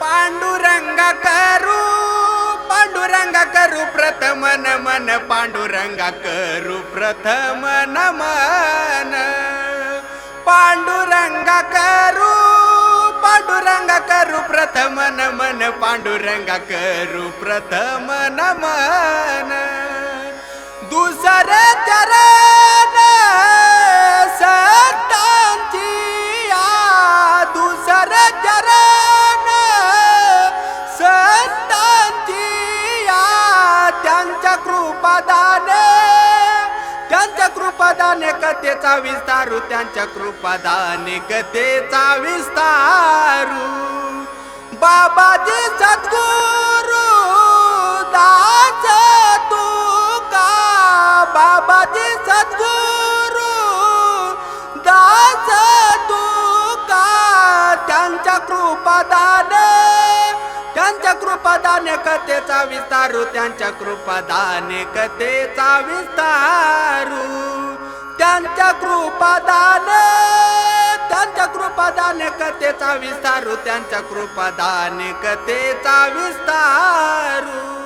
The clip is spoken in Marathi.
पांडुरंगा करू पांडुरंगा करू प्रथम नमन पांडुरंगा करू प्रथम नमन। पांडुरंगा करू पांडुरंगा करू प्रथम नमन पांडुरंगा करू प्रथम नमन। कृपादाने त्यांच्या कृपादाने कथेचा विस्तारू त्यांच्या कृपादाने कथेचा विस्तारू. बाबाजी सद्गुरु दास तुका बाबाजी सद्गुरु दास तुका त्यांच्या कृपादाने त्यांच्या कथेचा विस्तारू त्यांच्या कृपादाने कथेचा विस्तारू. त्यांच्या कृपादान त्यांच्या कृपादाने कथेचा विस्तारू त्यांच्या कृपादाने कथेचा विस्तारू.